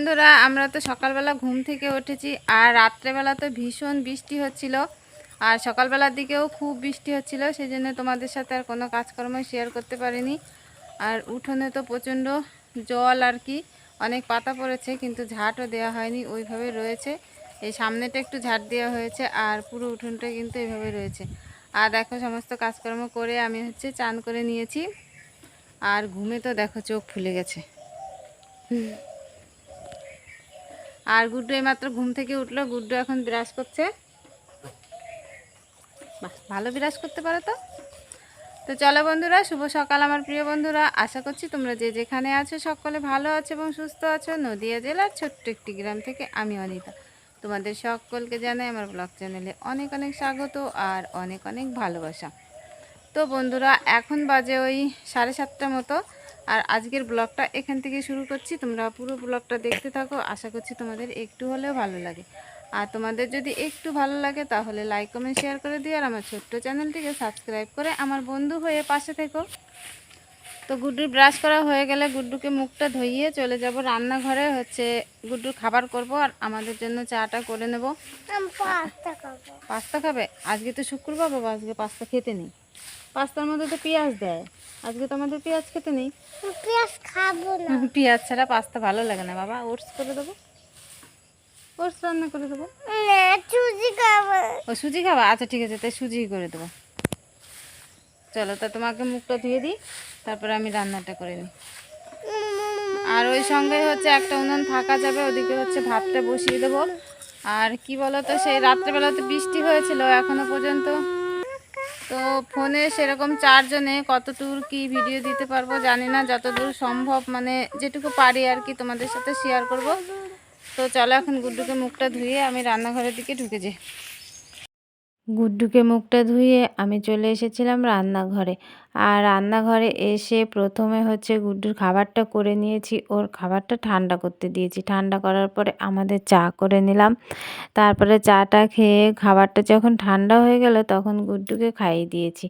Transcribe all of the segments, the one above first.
বন্ধুরা, আমরা তো সকালবেলা ঘুম থেকে উঠেছি আর রাত্রেবেলা তো ভীষণ বৃষ্টি হচ্ছিল। আর সকালবেলার দিকেও খুব বৃষ্টি হচ্ছিল সেই জন্য তোমাদের সাথে আর কোনো কাজকর্ম শেয়ার করতে পারিনি। আর উঠোনে তো প্রচণ্ড জল আর কি, অনেক পাতা পড়েছে, কিন্তু ঝাঁটও দেওয়া হয়নি, ওইভাবে রয়েছে। এই সামনেটা একটু ঝাঁট দেওয়া হয়েছে, আর পুরো উঠোনটা কিন্তু এইভাবে রয়েছে। আর দেখো, সমস্ত কাজকর্ম করে আমি হচ্ছে চান করে নিয়েছি। আর ঘুমে তো দেখো, চোখ ফুলে গেছে। আর গুড্ডু এইমাত্র ঘুম থেকে উঠল, গুড্ডু এখন বিরাজ করছে। ভালো বিরাজ করতে পারো তো? তো চলো বন্ধুরা, শুভ সকাল আমার প্রিয় বন্ধুরা। আশা করছি তোমরা যে যেখানে আছো সকলে ভালো আছো এবং সুস্থ আছো। নদিয়া জেলার ছোট্ট একটি গ্রাম থেকে আমি অনিতা। তোমাদের সকলকে জানাই আমার ব্লগ চ্যানেলে অনেক অনেক স্বাগত আর অনেক অনেক ভালোবাসা। তো বন্ধুরা, এখন বাজে ওই সাড়ে সাতটা মতো। আর আজকের ব্লগটা এখান থেকে শুরু করছি। তোমরা পুরো ব্লগটা দেখতে থাকো। আশা করছি তোমাদের একটু হলেও ভালো লাগে। আর তোমাদের যদি একটু ভালো লাগে তাহলে লাইক কমেন্ট শেয়ার করে দিও। আর আমার ছোট্ট চ্যানেলটিকে সাবস্ক্রাইব করে আমার বন্ধু হয়ে পাশে থেকো। তো গুড্ডুর ব্রাশ করা হয়ে গেলে গুড্ডুকে মুখটা ধুইয়ে চলে যাব রান্নাঘরে। হচ্ছে গুড্ডুর খাবার করব আর আমাদের জন্য চাটা করে নেব। পাস্তা খাব। পাস্তা খাবে? আজকে তো শুক্রবার বাবা আজকে পাস্তা খেতে নেই। পাস্তার মধ্যে তো পেঁয়াজ দেয়। আজকে তো আমাদের পেঁয়াজ খেতে নেই। পেঁয়াজ খাব না। পেঁয়াজ ছাড়া পাস্তা ভালো লাগে না বাবা। ওটস করে দেবো। ওটস রান্না করে দেবো। চুজি খাব। ও সুজি খাবা? আচ্ছা ঠিক আছে তাই সুজি করে দেবো। চলো তা তোমাকে মুখটা ধুয়ে দিই। তারপরে আমি রান্নাটা করে নিই। আর ওই সঙ্গে হচ্ছে একটা উনুন থাকা যাবে ওদিকে হচ্ছে ভাতটা বসিয়ে দেবো। আর কি বলো তো সেই রাত্রেবেলা তো বৃষ্টি হয়েছিল এখনও পর্যন্ত তো ফোনে সেরকম চারজনে কতদূর কি ভিডিও দিতে পারব জানি না, যতদূর সম্ভব মানে যেটুকু পারি আর কি তোমাদের সাথে শেয়ার করব। তো চলো এখন গুড্ডুকে মুখটা ধুয়ে আমি রান্নাঘরের দিকে ঢুকে যাই। গুড্ডুকে মুখটা ধুয়ে আমি চলে এসেছিলাম রান্নাঘরে। আর রান্নাঘরে এসে প্রথমে হচ্ছে গুড্ডুর খাবারটা করে নিয়েছি। ওর খাবারটা ঠান্ডা করতে দিয়েছি। ঠান্ডা করার পরে আমাদের চা করে নিলাম। তারপরে চাটা খেয়ে খাবারটা যখন ঠান্ডা হয়ে গেল তখন গুড্ডুকে খাইয়ে দিয়েছি।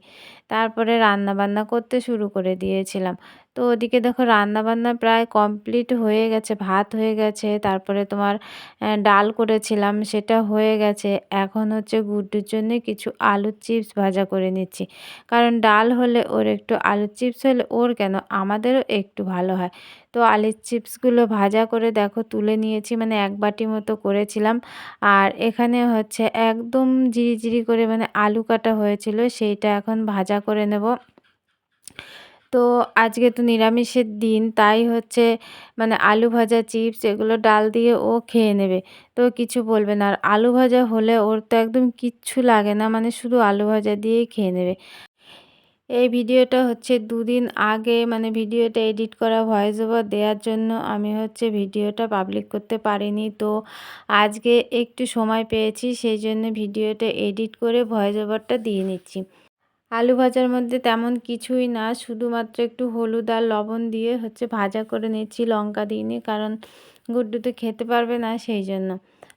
তারপরে রান্না বান্না করতে শুরু করে দিয়েছিলাম। তো ওদিকে দেখো রান্না বান্না প্রায় কমপ্লিট হয়ে গেছে, ভাত হয়ে গেছে, তারপরে তোমার ডাল করেছিলাম, সেটা হয়ে গেছে। এখন হচ্ছে গুড্ডুর জন্য কিছু আলুর চিপস ভাজা করে নিচ্ছি। কারণ ডাল হলে ওর একটু আলুর চিপস হলে ওর কেন? আমাদেরও একটু ভালো হয়। তো আলুর চিপসগুলো ভাজা করে দেখো তুলে নিয়েছি মানে এক বাটি মতো করেছিলাম। আর এখানে হচ্ছে একদম জিরি জিরি করে মানে আলু কাটা হয়েছিল, সেইটা এখন ভাজা করে নেব। তো আজকে তো নিরামিষের দিন, তাই হচ্ছে মানে আলু ভাজা চিপস এগুলো ডাল দিয়ে ও খেয়ে নেবে। তো কিছু বলবে না, আর আলু ভাজা হলে ওর তো একদম কিচ্ছু লাগে না মানে শুধু আলু ভাজা দিয়েই খেয়ে নেবে। এই ভিডিওটা হচ্ছে দুদিন আগে মানে ভিডিওটা এডিট করা, ভয়েস ওভার দেওয়ার জন্য আমি হচ্ছে ভিডিওটা পাবলিক করতে পারিনি। তো আজকে একটু সময় পেয়েছি, সেই জন্য ভিডিওটা এডিট করে ভয়েস ওভারটা দিয়ে নিচ্ছি। আলু ভাজার মধ্যে তেমন কিছুই না, শুধুমাত্র একটু হলুদ আর লবণ দিয়ে হচ্ছে ভাজা করে নিচ্ছি লঙ্কা দিইনি কারণ গুড্ডু তো খেতে পারবে না সেই জন্য।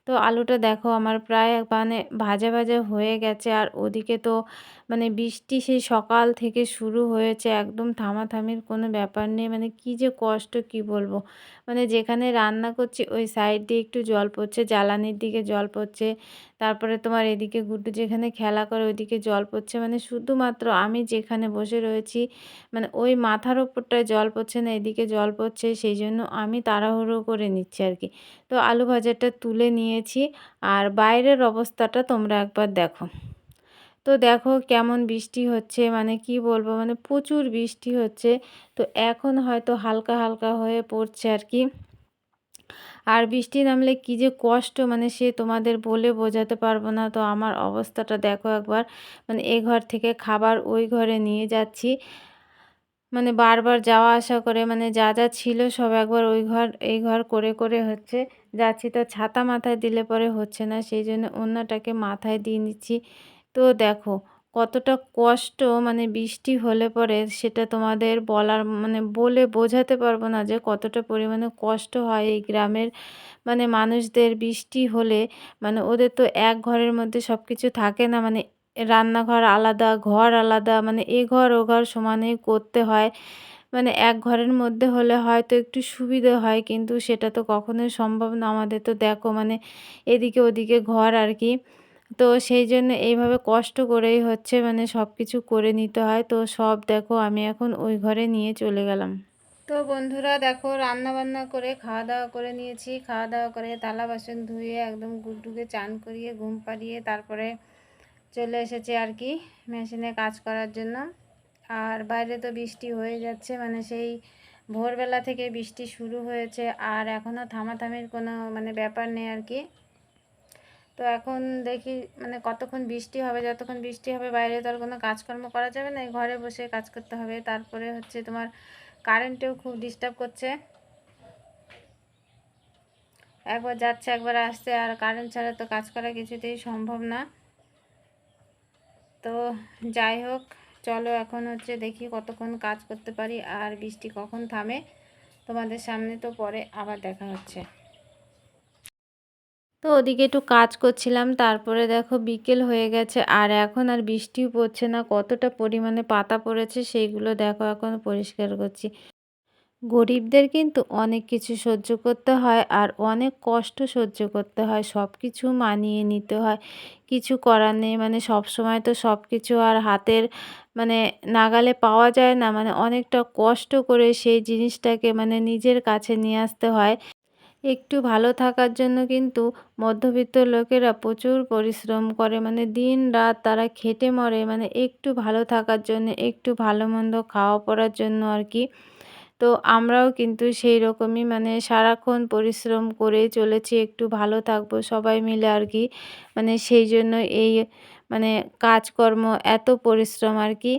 তো আলুটা দেখো আমার প্রায় মানে ভাজা ভাজা হয়ে গেছে, আর ওদিকে তো মানে বৃষ্টি সেই সকাল থেকে শুরু হয়েছে, একদম থামাথামির কোনো ব্যাপার নেই। মানে কি যে কষ্ট, কি বলব? মানে যেখানে রান্না করছি, ওই সাইড দিয়ে একটু জল পড়ছে, জ্বালানির দিকে জল পড়ছে, তারপরে তোমার এদিকে গুড্ডু যেখানে খেলা করে, ওইদিকে জল পড়ছে। মানে শুধুমাত্র আমি যেখানে বসে রয়েছি মানে ওই মাথার ওপরটায় জল পড়ছে না, এদিকে জল পড়ছে, সেই জন্য আমি তাড়াহুড়ো করে নিচ্ছি আর কি। তো আলু ভাজাটা তুলে নিয়েছি, আর বাইরের অবস্থাটা তোমরা একবার দেখো। তো দেখো কেমন বৃষ্টি হচ্ছে মানে কি বলব মানে প্রচুর বৃষ্টি হচ্ছে। তো এখন হয়তো হালকা হালকা হয়ে পড়ছে আর কি। আর বৃষ্টি নামলে কি যে কষ্ট মানে সে তোমাদের বলে বোঝাতে পারব না। তো আমার অবস্থাটা দেখো একবার মানে এ ঘর থেকে খাবার ওই ঘরে নিয়ে যাচ্ছি। মানে বারবার যাওয়া আসা করে মানে যা যা ছিল সব একবার ওই ঘর, এই ঘর করে করে হচ্ছে। যাচ্ছি তো ছাতা মাথায় দিলে পরে হচ্ছে না, সেই জন্য অন্যটাকে মাথায় দিয়ে নিচ্ছি। তো দেখো কতটা কষ্ট মানে বৃষ্টি হলে পরে সেটা তোমাদের বলার মানে বলে বোঝাতে পারব না যে কতটা পরিমাণে কষ্ট হয় এই গ্রামের মানে মানুষদের বৃষ্টি হলে। মানে ওদের তো এক ঘরের মধ্যে সব কিছু থাকে না মানে রান্নাঘর আলাদা, ঘর আলাদা মানে এ ঘর ও ঘর সমানেই করতে হয়। মানে এক ঘরের মধ্যে হলে হয়তো একটু সুবিধে হয়, কিন্তু সেটা তো কখনোই সম্ভব না আমাদের তো দেখো মানে এদিকে ওদিকে ঘর আর কি। তো সেই জন্য এইভাবে কষ্ট করেই হচ্ছে মানে সব কিছু করে নিতে হয়। তো সব দেখো আমি এখন ওই ঘরে নিয়ে চলে গেলাম। তো বন্ধুরা দেখো রান্না বান্না করে খাওয়া দাওয়া করে নিয়েছি। খাওয়া দাওয়া করে তালা বাসন ধুয়ে একদম গুড্ডুকে চান করিয়ে, ঘুম পাড়িয়ে তারপরে চলে এসেছে আর কি মেশিনে কাজ করার জন্য। আর বাইরে তো বৃষ্টি হয়ে যাচ্ছে মানে সেই ভোরবেলা থেকে বৃষ্টি শুরু হয়েছে। আর এখনও থামাথামির কোনো মানে ব্যাপার নেই আর কি। তো এখন দেখি মানে কতক্ষণ বৃষ্টি হবে, যতক্ষণ বৃষ্টি হবে, বাইরে তো আর কোনো কাজকর্ম করা যাবে না ঘরে বসে কাজ করতে হবে। তারপরে হচ্ছে তোমার কারেন্টেও খুব ডিস্টার্ব করছে। একবার যাচ্ছে, একবার আসছে, আর কারেন্ট ছাড়া তো কাজ করা কিছুতেই সম্ভব না। তো যাই হোক, চলো এখন হচ্ছে দেখি কতক্ষণ কাজ করতে পারি, আর বৃষ্টি কখন থামে। তোমাদের সামনে তো পরে আবার দেখা হচ্ছে। তো ওদিকে একটু কাজ করছিলাম, তারপরে দেখো বিকেল হয়ে গেছে আর এখন আর বৃষ্টিও পড়ছে না, কতটা পরিমাণে পাতা পড়েছে সেইগুলো দেখো এখন পরিষ্কার করছি। গরিবদের কিন্তু অনেক কিছু সহ্য করতে হয় আর অনেক কষ্ট সহ্য করতে হয় সব কিছু মানিয়ে নিতে হয়। কিছু করার নেই মানে সব সময় তো সব কিছু আর হাতের মানে নাগালে পাওয়া যায় না মানে অনেকটা কষ্ট করে সেই জিনিসটাকে মানে নিজের কাছে নিয়ে আসতে হয়। একটু ভালো থাকার জন্য কিন্তু মধ্যবিত্ত লোকেরা প্রচুর পরিশ্রম করে। মানে দিন রাত তারা খেটে মরে। মানে একটু ভালো থাকার জন্য, একটু ভালো মন্দ খাওয়া পড়ার জন্য আর কি। তো আমরাও কিন্তু সেই রকমই মানে সারাক্ষণ পরিশ্রম করেই চলেছি, একটু ভালো থাকব সবাই মিলে আর কি। মানে সেই জন্য এই মানে কাজকর্ম, এত পরিশ্রম আর কি।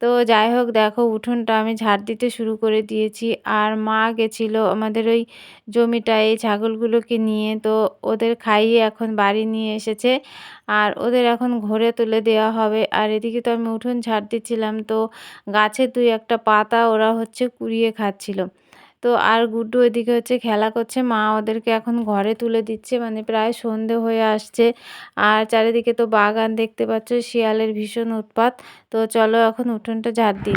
তো যাই হোক, দেখো উঠোনটা আমি ঝাড় দিতে শুরু করে দিয়েছি। আর মা গেছিল আমাদের ওই জমিটা, এই ছাগলগুলোকে নিয়ে। তো ওদের খাইয়ে এখন বাড়ি নিয়ে এসেছে। আর ওদের এখন ঘরে তুলে দেওয়া হবে। আর এদিকে তো আমি উঠোন ঝাড় দিচ্ছিলাম। তো গাছে দুই একটা পাতা ওরা হচ্ছে কুড়িয়ে খাচ্ছিল। তো আর গুড্ডু এদিকে হচ্ছে খেলা করছে। মা ওদেরকে এখন ঘরে তুলে দিচ্ছে মানে প্রায় সন্ধে হয়ে আসছে। আর চারিদিকে তো বাগান দেখতে পাচ্ছ শিয়ালের ভীষণ উৎপাত। তো চলো এখন উঠোনটা ঝাড় দিই।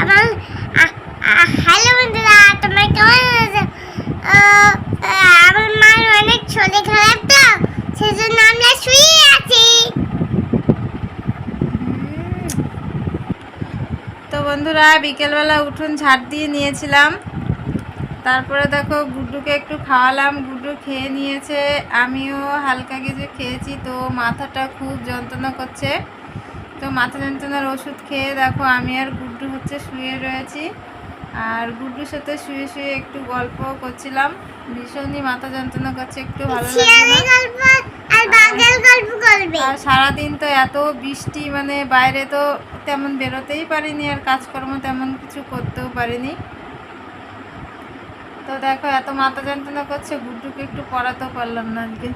হ্যালো বন্ধুরা তোমার কেমন আছে? আহ, আহ, আমার মার অনেক শরীর খারাপ তো সেজন্য আমরা শুয়ে আছি। তো বন্ধুরা বিকেলবেলা উঠোন ঝাড় দিয়ে নিয়েছিলাম। তারপরে দেখো গুড্ডুকে একটু খাওয়ালাম গুড্ডু খেয়ে নিয়েছে আমিও হালকা কিছু খেয়েছি তো মাথাটা খুব যন্ত্রণা করছে। তো মাথা যন্ত্রণার ওষুধ খেয়ে দেখো আমি আর গুড্ডু হচ্ছে শুয়ে রয়েছি। আর গুড্ডুর সাথে শুয়ে শুয়ে একটু গল্প করছিলাম। ভীষণই মাথা যন্ত্রণা করছে একটু ভালো লাগছে আর সারাদিন তো এত বৃষ্টি মানে বাইরে তো তেমন বেরোতেই পারিনি আর কাজকর্ম তেমন কিছু করতেও পারিনি। তো দেখো এত মাথা যন্ত্রণা করছে গুড্ডুকে একটু পড়াতেও পারলাম না আজকে।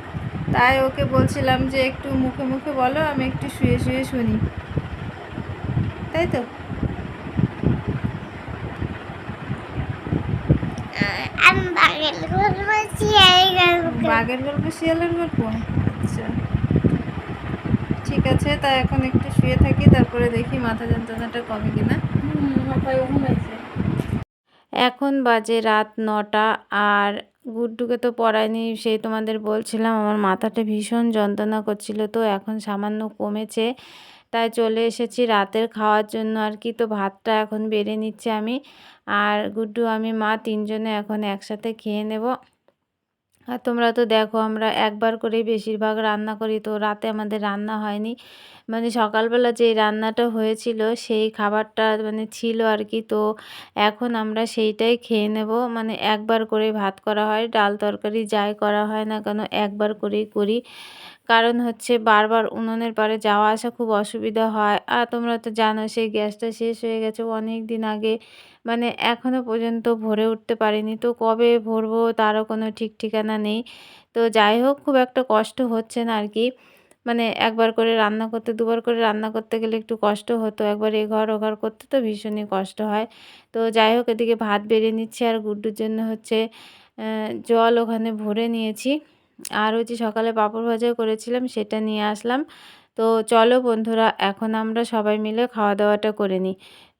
তাই ওকে বলছিলাম যে একটু মুখে মুখে বলো আমি একটু শুয়ে শুয়ে শুনি। তাই তো? বাঘের গল্প শিয়ালের গল্প। আচ্ছা। ঠিক আছে তা এখন একটু শুয়ে থাকি তারপরে দেখি মাথা যন্ত্রণাটা কমে কিনা। এখন বাজে রাত নটা আর গুড্ডুকে তো পড়ায়নি, সেই তোমাদের বলছিলাম, আমার মাথাটা ভীষণ যন্ত্রণা করছিল, তো এখন সামান্য কমেছে। তাই চলে এসেছি রাতের খাওয়ার জন্য আর কি, তো ভাতটা এখন বেড়ে নিচ্ছে আমি। আর গুড্ডু, আমি, মা তিনজনে এখন একসাথে খেয়ে নেব। আর তোমরা তো দেখো আমরা একবার করেই বেশিরভাগ রান্না করি। তো রাতে আমাদের রান্না হয়নি। মানে সকালবেলা যে রান্নাটা হয়েছিল সেই খাবারটা মানে ছিল আর কি। তো এখন আমরা সেইটাই খেয়ে নেব। মানে একবার করে ভাত করা হয়, ডাল তরকারি যাই করা হয় না কেন একবার করেই করি। কারণ হচ্ছে বারবার উনুনের পাড়ে যাওয়া আসা খুব অসুবিধা হয়। আর তোমরা তো জানো সেই গ্যাসটা শেষ হয়ে গেছে অনেক দিন আগে। মানে এখনও পর্যন্ত ভরে উঠতে পারিনি। তো কবে ভরবো তারও কোনো ঠিক ঠিকানা নেই। তো যাই হোক, খুব একটা কষ্ট হচ্ছে না আর কি মানে একবার করে রান্না করতে, দুবার করে রান্না করতে গেলে একটু কষ্ট হতো। একবার এ ঘর ও ঘর করতে তো ভীষণই কষ্ট হয়। তো যাই হোক, এদিকে ভাত বেড়ে নিচ্ছি আর গুড্ডুর জন্য হচ্ছে জল ওখানে ভরে নিয়েছি। আর হচ্ছে সকালে পাঁপড় ভাজা করেছিলাম, সেটা নিয়ে আসলাম। তো চলো বন্ধুরা, এখন আমরা সবাই মিলে খাওয়া দাওয়াটা করে নিই।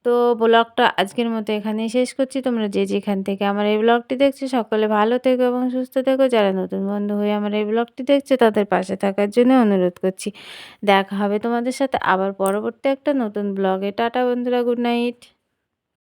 তো ব্লগটা আজকের মতো এখানেই শেষ করছি। তোমরা যে যেখান থেকে আমার এই ব্লগটি দেখছ, সকলে ভালো থেকো এবং সুস্থ থেকো। যারা নতুন বন্ধু হয়ে আমার এই ব্লগটি দেখছ, তাদের পাশে থাকার জন্য অনুরোধ করছি। দেখা হবে তোমাদের সাথে আবার পরবর্তী একটা নতুন ব্লগে। টাটা বন্ধুরা, গুড নাইট।